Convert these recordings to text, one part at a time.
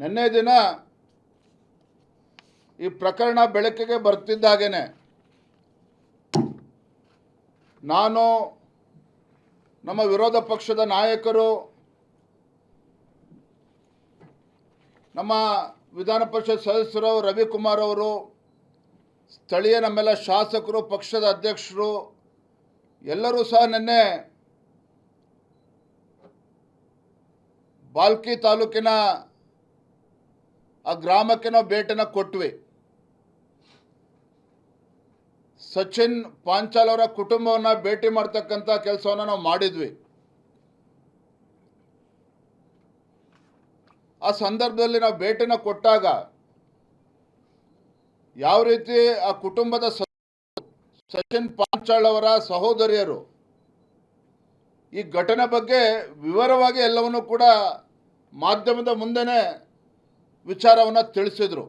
ನಿನ್ನೆ ದಿನ ಈ ಪ್ರಕರಣ ಬೆಳಕಿಗೆ ಬರ್ತಿದ್ದ ಹಾಗೇನೆ. ನಾನು ನಮ್ಮ ವಿರೋಧ ಪಕ್ಷದ ನಾಯಕರು, ನಮ್ಮ ವಿಧಾನ ಪರಿಷತ್ ಸದಸ್ಯರು ರವಿಕುಮಾರ್ ಅವರು, ಸ್ಥಳೀಯ ನಮ್ಮೆಲ್ಲ ಶಾಸಕರು, ಪಕ್ಷದ ಅಧ್ಯಕ್ಷರು, ಎಲ್ಲರೂ ಸಹ ನಿನ್ನೆ ಬಾಲ್ಕಿ ತಾಲೂಕಿನ ಆ ಗ್ರಾಮಕ್ಕೆ ನಾವು ಭೇಟಿನ ಕೊಟ್ವಿ. ಸಚಿನ್ ಪಾಂಚಾಲ್ ಅವರ ಕುಟುಂಬವನ್ನು ಭೇಟಿ ಮಾಡ್ತಕ್ಕಂಥ ಕೆಲಸವನ್ನು ನಾವು ಮಾಡಿದ್ವಿ. ಆ ಸಂದರ್ಭದಲ್ಲಿ ನಾವು ಭೇಟಿನ ಕೊಟ್ಟಾಗ ಯಾವ ರೀತಿ ಆ ಕುಟುಂಬದ ಸಚಿನ್ ಪಾಂಚಾಳ್ ಅವರ ಸಹೋದರಿಯರು ಈ ಘಟನೆ ಬಗ್ಗೆ ವಿವರವಾಗಿ ಎಲ್ಲವನ್ನೂ ಕೂಡ ಮಾಧ್ಯಮದ ಮುಂದೆನೇ ವಿಚಾರವನ್ನು ತಿಳಿಸಿದರು.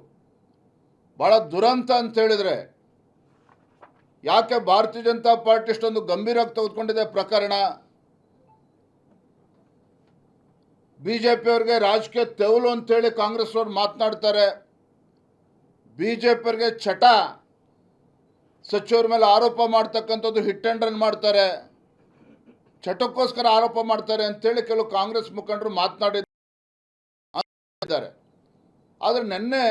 ಭಾಳ ದುರಂತ ಅಂತ ಹೇಳಿದರೆ, ಯಾಕೆ ಭಾರತೀಯ ಜನತಾ ಪಾರ್ಟಿ ಇಷ್ಟೊಂದು ಗಂಭೀರವಾಗಿ ತೆಗೆದುಕೊಂಡಿದೆ ಪ್ರಕರಣ? ಬಿ ಜೆ ಪಿಯವ್ರಿಗೆ ರಾಜಕೀಯ ತೆವಲು ಅಂತೇಳಿ ಕಾಂಗ್ರೆಸ್ ಅವ್ರು ಮಾತನಾಡ್ತಾರೆ. ಬಿ ಜೆ ಪಿಯವ್ರಿಗೆ ಚಟ. ಸಚಿವರ ಮೇಲೆ ಆರೋಪ ಮಾಡ್ತಕ್ಕಂಥದ್ದು ಹಿಟ್ ಅಂಡ್ ರನ್ ಮಾಡ್ತಾರೆ. ಚಟಕ್ಕೋಸ್ಕರ ಆರೋಪ ಮಾಡ್ತಾರೆ ಅಂತೇಳಿ ಕೆಲವು ಕಾಂಗ್ರೆಸ್ ಮುಖಂಡರು ಮಾತನಾಡಿದ್ದಾರೆ. ಆದರೆ ನೆನ್ನೆ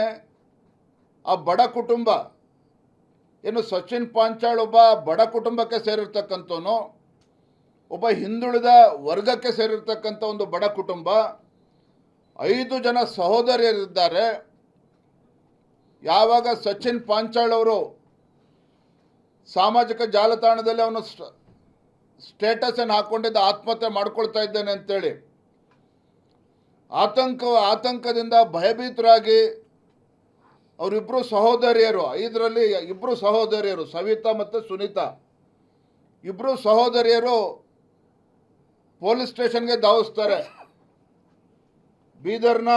ಆ ಬಡ ಕುಟುಂಬ, ಏನು ಸಚಿನ್ ಪಾಂಚಾಳ್ ಒಬ್ಬ ಬಡ ಕುಟುಂಬಕ್ಕೆ ಸೇರಿರ್ತಕ್ಕಂಥವನು, ಒಬ್ಬ ಹಿಂದುಳಿದ ವರ್ಗಕ್ಕೆ ಸೇರಿರ್ತಕ್ಕಂಥ ಒಂದು ಬಡ ಕುಟುಂಬ, ಐದು ಜನ ಸಹೋದರಿಯರಿದ್ದಾರೆ. ಯಾವಾಗ ಸಚಿನ್ ಪಾಂಚಾಳ್ ಅವರು ಸಾಮಾಜಿಕ ಜಾಲತಾಣದಲ್ಲಿ ಅವನು ಸ್ಟೇಟಸ್ ಅನ್ನು ಹಾಕ್ಕೊಂಡಿದ್ದ ಆತ್ಮಹತ್ಯೆ ಮಾಡ್ಕೊಳ್ತಾ ಇದ್ದೇನೆ ಅಂತೇಳಿ ಆತಂಕ ಆತಂಕದಿಂದ ಭಯಭೀತರಾಗಿ ಅವರಿಬ್ಬರು ಸಹೋದರಿಯರು, ಐದರಲ್ಲಿ ಇಬ್ಬರು ಸಹೋದರಿಯರು, ಸವಿತಾ ಮತ್ತು ಸುನೀತಾ. ಇಬ್ಬರು ಸಹೋದರಿಯರು ಪೊಲೀಸ್ ಸ್ಟೇಷನ್ಗೆ ಧಾವಿಸ್ತಾರೆ. ಬೀದರ್ನ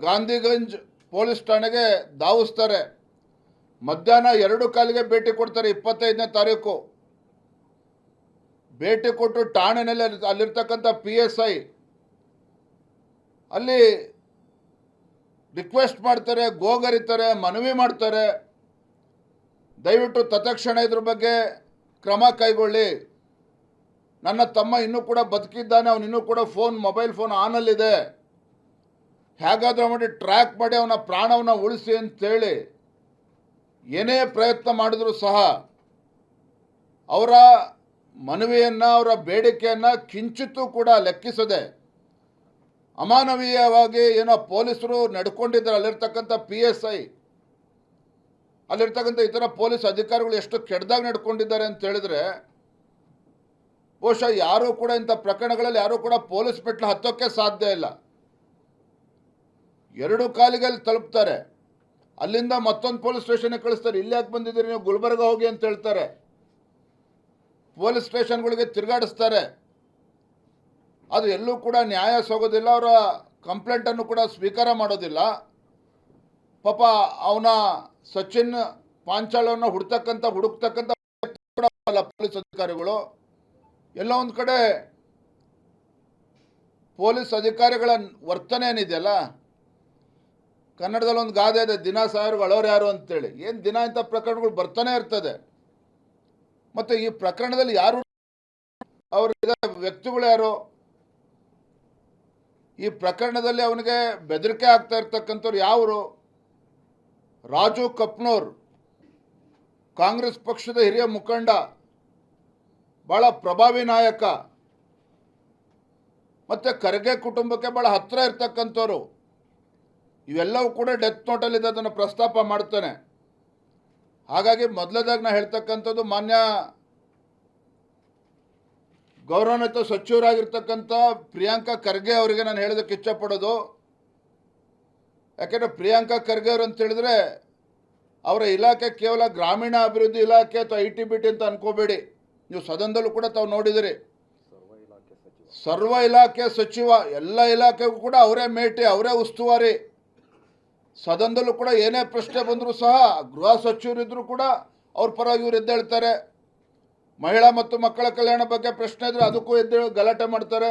ಗಾಂಧಿಗಂಜ್ ಪೊಲೀಸ್ ಠಾಣೆಗೆ ಧಾವಿಸ್ತಾರೆ. ಮಧ್ಯಾಹ್ನ ಎರಡು ಕಾಲಿಗೆ ಭೇಟಿ ಕೊಡ್ತಾರೆ ಇಪ್ಪತ್ತೈದನೇ ತಾರೀಕು. ಭೇಟಿ ಕೊಟ್ಟು ಠಾಣೆನಲ್ಲಿ ಅಲ್ಲಿ- ಅಲ್ಲಿರ್ತಕ್ಕಂಥ ಪಿ ಎಸ್ ಐ ಅಲ್ಲಿ ರಿಕ್ವೆಸ್ಟ್ ಮಾಡ್ತಾರೆ, ಗೋಗರಿತಾರೆ, ಮನವಿ ಮಾಡ್ತಾರೆ. ದಯವಿಟ್ಟು ತತ್ಕ್ಷಣ ಇದ್ರ ಬಗ್ಗೆ ಕ್ರಮ ಕೈಗೊಳ್ಳಿ. ನನ್ನ ತಮ್ಮ ಇನ್ನೂ ಕೂಡ ಬದುಕಿದ್ದಾನೆ, ಅವನು ಇನ್ನೂ ಕೂಡ ಫೋನ್ ಮೊಬೈಲ್ ಫೋನ್ ಆನಲ್ಲಿದೆ ಹೇಗಾದರೂ ಮಾಡಿ ಟ್ರ್ಯಾಕ್ ಮಾಡಿ ಅವನ ಪ್ರಾಣವನ್ನು ಉಳಿಸಿ ಅಂತೇಳಿ ಏನೇ ಪ್ರಯತ್ನ ಮಾಡಿದರೂ ಸಹ ಅವರ ಮನವಿಯನ್ನು, ಅವರ ಬೇಡಿಕೆಯನ್ನು ಕಿಂಚಿತ್ತೂ ಕೂಡ ಲೆಕ್ಕಿಸದೆ ಅಮಾನವೀಯವಾಗಿ ಏನೋ ಪೊಲೀಸರು ನಡ್ಕೊಂಡಿದ್ದಾರೆ. ಅಲ್ಲಿರ್ತಕ್ಕಂಥ ಪಿ ಎಸ್ ಐ ಅಲ್ಲಿರ್ತಕ್ಕಂಥ ಇತರ ಪೊಲೀಸ್ ಅಧಿಕಾರಿಗಳು ಎಷ್ಟು ಕೆಡ್ದಾಗ ನಡ್ಕೊಂಡಿದ್ದಾರೆ ಅಂತ ಹೇಳಿದ್ರೆ, ಬಹುಶಃ ಯಾರೂ ಕೂಡ ಇಂಥ ಪ್ರಕರಣಗಳಲ್ಲಿ ಯಾರೂ ಕೂಡ ಪೊಲೀಸ್ ಮೆಟ್ಲು ಹತ್ತೋಕ್ಕೆ ಸಾಧ್ಯ ಇಲ್ಲ. ಎರಡು ಕಾಲಿಗೆ ಅಲ್ಲಿ ತಲುಪ್ತಾರೆ. ಅಲ್ಲಿಂದ ಮತ್ತೊಂದು ಪೊಲೀಸ್ ಸ್ಟೇಷನ್ಗೆ ಕಳಿಸ್ತಾರೆ. ಇಲ್ಲಿ ಯಾಕೆ ಬಂದಿದ್ದೀರಿ ನೀವು? ಗುಲ್ಬರ್ಗ ಹೋಗಿ ಅಂತ ಹೇಳ್ತಾರೆ. ಪೊಲೀಸ್ ಸ್ಟೇಷನ್ಗಳಿಗೆ ತಿರುಗಾಡಿಸ್ತಾರೆ. ಅದು ಎಲ್ಲೂ ಕೂಡ ನ್ಯಾಯ ಸಿಗೋದಿಲ್ಲ, ಅವರ ಕಂಪ್ಲೇಂಟನ್ನು ಕೂಡ ಸ್ವೀಕಾರ ಮಾಡೋದಿಲ್ಲ. ಪಾಪ ಅವನ ಸಚಿನ್ ಪಾಂಚಾಳವನ್ನು ಹುಡ್ತಕ್ಕಂಥ, ಹುಡುಕ್ತಕ್ಕಂಥ ಪೊಲೀಸ್ ಅಧಿಕಾರಿಗಳು. ಎಲ್ಲ ಒಂದು ಕಡೆ ಪೊಲೀಸ್ ಅಧಿಕಾರಿಗಳ ವರ್ತನೆ ಏನಿದೆಯಲ್ಲ, ಕನ್ನಡದಲ್ಲಿ ಒಂದು ಗಾದೆ ಇದೆ, ದಿನ ಅಳೋರು ಯಾರು ಅಂತೇಳಿ. ಏನು ದಿನ ಇಂಥ ಪ್ರಕರಣಗಳು ಬರ್ತಾನೆ ಇರ್ತದೆ. ಮತ್ತು ಈ ಪ್ರಕರಣದಲ್ಲಿ ಯಾರು ಅವರ ವ್ಯಕ್ತಿಗಳು ಯಾರು? ಈ ಪ್ರಕರಣದಲ್ಲಿ ಅವನಿಗೆ ಬೆದರಿಕೆ ಆಗ್ತಾ ಇರ್ತಕ್ಕಂಥವ್ರು ಯಾವರು? ರಾಜು ಕಪ್ನೋರ್, ಕಾಂಗ್ರೆಸ್ ಪಕ್ಷದ ಹಿರಿಯ ಮುಖಂಡ ಭಾಳ ಪ್ರಭಾವಿ ನಾಯಕ, ಮತ್ತು ಖರ್ಗೆ ಕುಟುಂಬಕ್ಕೆ ಭಾಳ ಹತ್ತಿರ ಇರ್ತಕ್ಕಂಥವ್ರು. ಇವೆಲ್ಲವೂ ಕೂಡ ಡೆತ್ ನೋಟಲ್ಲಿದೆ, ಅದನ್ನು ಪ್ರಸ್ತಾಪ ಮಾಡ್ತಾನೆ. ಹಾಗಾಗಿ ಮೊದಲದಾಗಿ ನಾನು ಹೇಳ್ತಕ್ಕಂಥದ್ದು ಮಾನ್ಯ ಗೌರವಾನ್ವಿತ ಸಚಿವರಾಗಿರ್ತಕ್ಕಂಥ ಪ್ರಿಯಾಂಕಾ ಖರ್ಗೆ ಅವರಿಗೆ ನಾನು ಹೇಳೋದಕ್ಕೆ ಇಚ್ಛಪಡೋದು ಯಾಕೆಂದರೆ ಪ್ರಿಯಾಂಕಾ ಖರ್ಗೆ ಅವರು ಅಂತೇಳಿದ್ರೆ ಅವರ ಇಲಾಖೆ ಕೇವಲ ಗ್ರಾಮೀಣ ಅಭಿವೃದ್ಧಿ ಇಲಾಖೆ ಅಥವಾ ಐ ಟಿ ಬಿ ಟಿ ಅಂತ ಅನ್ಕೋಬೇಡಿ. ನೀವು ಸದನದಲ್ಲೂ ಕೂಡ ತಾವು ನೋಡಿದಿರಿ. ಸರ್ವ ಇಲಾಖೆ ಸಚಿವ, ಎಲ್ಲ ಇಲಾಖೆಗೂ ಕೂಡ ಅವರೇ ಮೇಟಿ, ಅವರೇ ಉಸ್ತುವಾರಿ. ಸದನದಲ್ಲೂ ಕೂಡ ಏನೇ ಪ್ರಶ್ನೆ ಬಂದರೂ ಸಹ ಗೃಹ ಸಚಿವರಿದ್ದರೂ ಕೂಡ ಅವ್ರ ಪರವಾಗಿ ಇವ್ರು ಎದ್ದೇಳ್ತಾರೆ. ಮಹಿಳಾ ಮತ್ತು ಮಕ್ಕಳ ಕಲ್ಯಾಣ ಬಗ್ಗೆ ಪ್ರಶ್ನೆ ಇದ್ರೆ ಅದಕ್ಕೂ ಎದ್ದು ಗಲಾಟೆ ಮಾಡ್ತಾರೆ.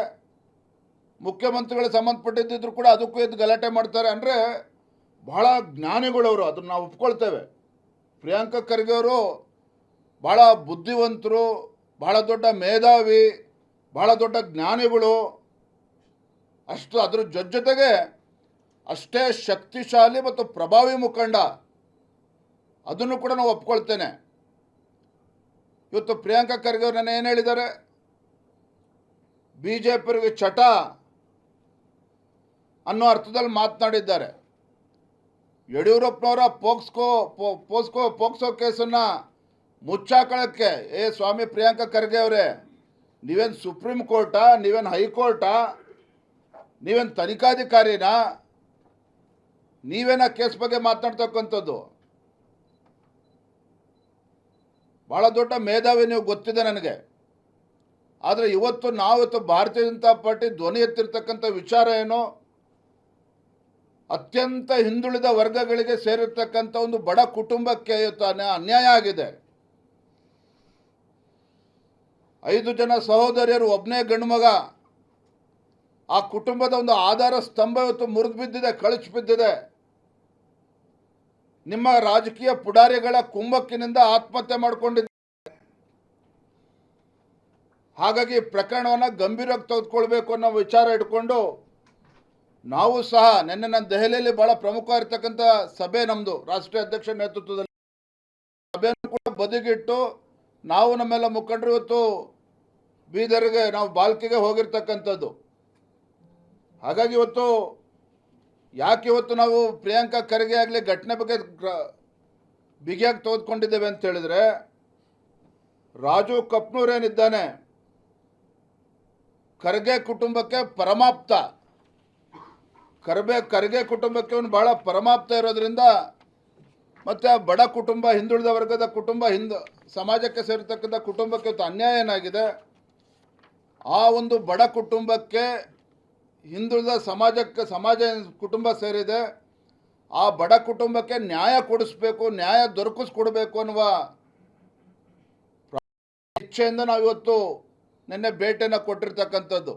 ಮುಖ್ಯಮಂತ್ರಿಗಳಿಗೆ ಸಂಬಂಧಪಟ್ಟಿದ್ದಿದ್ರು ಕೂಡ ಅದಕ್ಕೂ ಎದ್ದು ಗಲಾಟೆ ಮಾಡ್ತಾರೆ. ಅಂದರೆ ಬಹಳ ಅವರು, ಅದನ್ನು ನಾವು ಒಪ್ಕೊಳ್ತೇವೆ. ಪ್ರಿಯಾಂಕ ಖರ್ಗೆ ಅವರು ಭಾಳ ಬುದ್ಧಿವಂತರು, ಬಹಳ ದೊಡ್ಡ ಮೇಧಾವಿ, ಬಹಳ ದೊಡ್ಡ ಜ್ಞಾನಿಗಳು. ಅಷ್ಟು ಅದ್ರ ಜೊತೆಗೆ ಅಷ್ಟೇ ಶಕ್ತಿಶಾಲಿ ಮತ್ತು ಪ್ರಭಾವಿ ಮುಖಂಡ. ಅದನ್ನು ಕೂಡ ನಾವು ಒಪ್ಕೊಳ್ತೇನೆ. ಇವತ್ತು ಪ್ರಿಯಾಂಕಾ ಖರ್ಗೆ ಅವ್ರು ನನ್ನ ಏನು ಹೇಳಿದ್ದಾರೆ? ಬಿ ಜೆ ಪಿಯವರಿಗೆ ಚಟ ಅನ್ನೋ ಅರ್ಥದಲ್ಲಿ ಮಾತನಾಡಿದ್ದಾರೆ. ಯಡಿಯೂರಪ್ಪನವರ ಪೋಕ್ಸ್ಕೋ, ಪೋ- ಪೋಸ್ಕೋ, ಪೋಕ್ಸೋ ಕೇಸನ್ನು ಮುಚ್ಚಾಕೊಳ್ಳೋಕ್ಕೆ ಏ ಸ್ವಾಮಿ ಪ್ರಿಯಾಂಕಾ ಖರ್ಗೆ ಅವರೇ, ನೀವೇನು ಸುಪ್ರೀಂ ಕೋರ್ಟಾ, ನೀವೇನು ಹೈಕೋರ್ಟಾ ನೀವೇನು ತನಿಖಾಧಿಕಾರಿನಾ, ನೀವೇನ ಕೇಸ್ ಬಗ್ಗೆ ಮಾತನಾಡ್ತಕ್ಕಂಥದ್ದು? ಭಾಳ ದೊಡ್ಡ ಮೇಧಾವಿ ನೀವು ಗೊತ್ತಿದೆ ನನಗೆ. ಆದರೆ ಇವತ್ತು ನಾವು ಭಾರತೀಯ ಜನತಾ ಪಾರ್ಟಿ ಧ್ವನಿ ಎತ್ತಿರ್ತಕ್ಕಂಥ ವಿಚಾರ ಏನು? ಅತ್ಯಂತ ಹಿಂದುಳಿದ ವರ್ಗಗಳಿಗೆ ಸೇರಿರ್ತಕ್ಕಂಥ ಒಂದು ಬಡ ಕುಟುಂಬಕ್ಕೆ ತಾನೇ ಅನ್ಯಾಯ ಆಗಿದೆ. ಐದು ಜನ ಸಹೋದರಿಯರು ಒಬ್ಬನೇ ಗಂಡು ಮಗ. ಆ ಕುಟುಂಬದ ಒಂದು ಆಧಾರ ಸ್ತಂಭ ಇವತ್ತು ಮುರಿದು ಬಿದ್ದಿದೆ, ಕಳಚಿ ಬಿದ್ದಿದೆ. ನಿಮ್ಮ ರಾಜಕೀಯ ಪುಡಾರಿಗಳ ಕುಂಭಕ್ಕಿನಿಂದ ಆತ್ಮಹತ್ಯೆ ಮಾಡಿಕೊಂಡಿದ್ದಾರೆ ಹಾಗಾಗಿ ಪ್ರಕರಣವನ್ನು ಗಂಭೀರವಾಗಿ ತೆಗೆದುಕೊಳ್ಬೇಕು ಅನ್ನೋ ವಿಚಾರ ಇಟ್ಕೊಂಡು ನಾವು ಸಹ ನಿನ್ನೆ ನನ್ನ ದೆಹಲಿಯಲ್ಲಿ ಬಹಳ ಪ್ರಮುಖ ಇರತಕ್ಕಂಥ ಸಭೆ ನಮ್ಮದು ರಾಷ್ಟ್ರೀಯ ಅಧ್ಯಕ್ಷ ನೇತೃತ್ವದಲ್ಲಿ. ಸಭೆಯನ್ನು ಕೂಡ ಬದಿಗಿಟ್ಟು ನಾವು ನಮ್ಮೆಲ್ಲ ಮುಖಂಡರು ಇವತ್ತು ಬೀದರ್ಗೆ ನಾವು ಬಾಲ್ಕಿಗೆ ಹೋಗಿರ್ತಕ್ಕಂಥದ್ದು. ಹಾಗಾಗಿ ಇವತ್ತು ಯಾಕೆ ಇವತ್ತು ನಾವು ಪ್ರಿಯಾಂಕಾ ಖರ್ಗೆ ಆಗಲಿ ಘಟನೆ ಬಗ್ಗೆ ಬಿಗಿಯಾಗಿ ತೆಗೆದುಕೊಂಡಿದ್ದೇವೆ ಅಂತ ಹೇಳಿದ್ರೆ, ರಾಜು ಕಪ್ನೂರ್ ಏನಿದ್ದಾನೆ ಖರ್ಗೆ ಕುಟುಂಬಕ್ಕೆ ಪರಮಾಪ್ತ. ಕರ್ಬೆ ಖರ್ಗೆ ಕುಟುಂಬಕ್ಕೆ ಅವನು ಬಹಳ ಪರಮಾಪ್ತ ಇರೋದ್ರಿಂದ, ಮತ್ತು ಆ ಬಡ ಕುಟುಂಬ, ಹಿಂದುಳಿದ ವರ್ಗದ ಕುಟುಂಬ, ಹಿಂದ ಸಮಾಜಕ್ಕೆ ಸೇರಿರ್ತಕ್ಕಂಥ ಕುಟುಂಬಕ್ಕೆ ಅನ್ಯಾಯ ಏನಾಗಿದೆ ಆ ಒಂದು ಬಡ ಕುಟುಂಬಕ್ಕೆ ಹಿಂದುಳಿದ ಸಮಾಜಕ್ಕೆ ಸಮಾಜ ಕುಟುಂಬ ಸೇರಿದೆ, ಆ ಬಡ ಕುಟುಂಬಕ್ಕೆ ನ್ಯಾಯ ಕೊಡಿಸ್ಬೇಕು, ನ್ಯಾಯ ದೊರಕಿಸ್ಕೊಡ್ಬೇಕು ಅನ್ನುವ ಇಚ್ಛೆಯಿಂದ ನಾವು ಇವತ್ತು ನಿನ್ನೆ ಭೇಟಿಯನ್ನು ಕೊಟ್ಟಿರ್ತಕ್ಕಂಥದ್ದು.